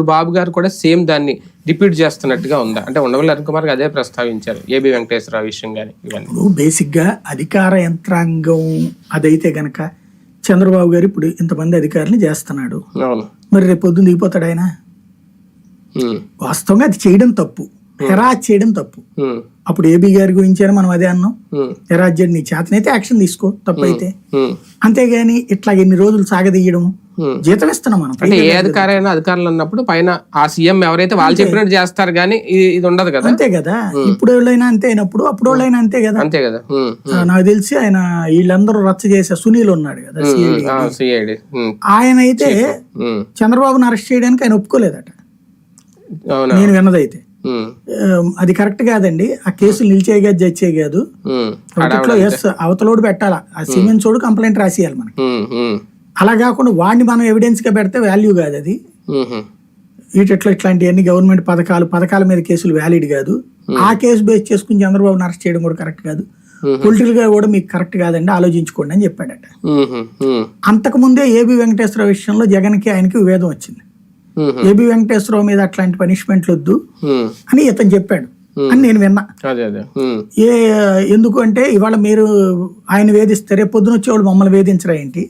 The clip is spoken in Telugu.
ఇప్పుడు బాబు గారు కూడా సేమ్ దాన్ని రిపీట్ చేస్తున్నట్టుగా ఉందా? అంటే ఉండవల్లి అరుణ్ కుమార్ అదే ప్రస్తావించారు ఏబి వెంకటేశ్వరరావు విషయం కానీ ఇవన్నీ. బేసిక్గా అధికార యంత్రాంగం అదైతే గనక చంద్రబాబు గారు ఇప్పుడు ఇంతమంది అధికారులు చేస్తున్నాడు. మరి రేపు పొద్దున్న దిగిపోతాడు ఆయన? వాస్తవంగా అది చేయడం తప్పు. హెరాజ్ చేయడం తప్పు. అప్పుడు ఏబీ గారి గురించి మనం అదే అన్నాం? హెరాజ్ చేయడం నీ చేతనైతే యాక్షన్ తీసుకో తప్పైతే. ఉమ్, అంతేగాని ఇట్లా ఎన్ని రోజులు సాగదీయడం. జీతం ఇస్తున్నాం మనం. అంటే ఏ అధికారైనా అధికారులు అన్నప్పుడు పైన ఆ సీఎం ఎవరైతే వాళ్ళు చెప్పినట్టు చేస్తారు కానీ ఇది ఉండదు కదా? అంతే కదా. ఇప్పుడు వాళ్ళైనా అంతే అయినప్పుడు అప్పుడు వాళ్ళైనా అంతే కదా. అంతే కదా. నాకు తెలిసి ఆయన వీళ్ళందరూ రచ్చ చేసే సునీల్ ఉన్నాడు కదా. సిఐడి ఆయన అయితే చంద్రబాబును అరెస్ట్ చేయడానికి ఆయన ఒప్పుకోలేదట. నేను విన్నదైతే. అది కరెక్ట్ కాదండి. ఆ కేసులు నిలిచే కాదు జడ్జ్ కాదు. ఎస్ అవతలోడు పెట్టాలా. ఆ సిమెంట్ చోడు కంప్లైంట్ రాసియాలి మనకి. అలా కాకుండా వాడిని మనం ఎవిడెన్స్గా పెడితే వాల్యూ కాదు అది. ఇట్లా ఇట్లాంటివన్నీ గవర్నమెంట్ పథకాలు పథకాల మీద కేసులు వ్యాలిడ్ కాదు. ఆ కేసు బేస్ చేసుకుని చంద్రబాబును అరెస్ట్ చేయడం కూడా కరెక్ట్ కాదు. పొలిటికల్గా కూడా మీకు కరెక్ట్ కాదండి ఆలోచించుకోండి అని చెప్పాడట. ఉమ్, ఉమ్, అంతకు ముందే ఏబి వెంకటేశ్వరరావు విషయంలో జగన్కి ఆయనకి విభేదం వచ్చింది. ఏబి వెంకటేశ్వరరావు మీద అట్లాంటి పనిష్మెంట్లు వద్దు అని ఇతను చెప్పాడు. అని నేను విన్నా. ఏ ఎందుకు అంటే ఇవాళ మీరు ఆయన వేధిస్తే రేపు పొద్దున వచ్చేవాళ్ళు మమ్మల్ని వేధించరా ఏంటి?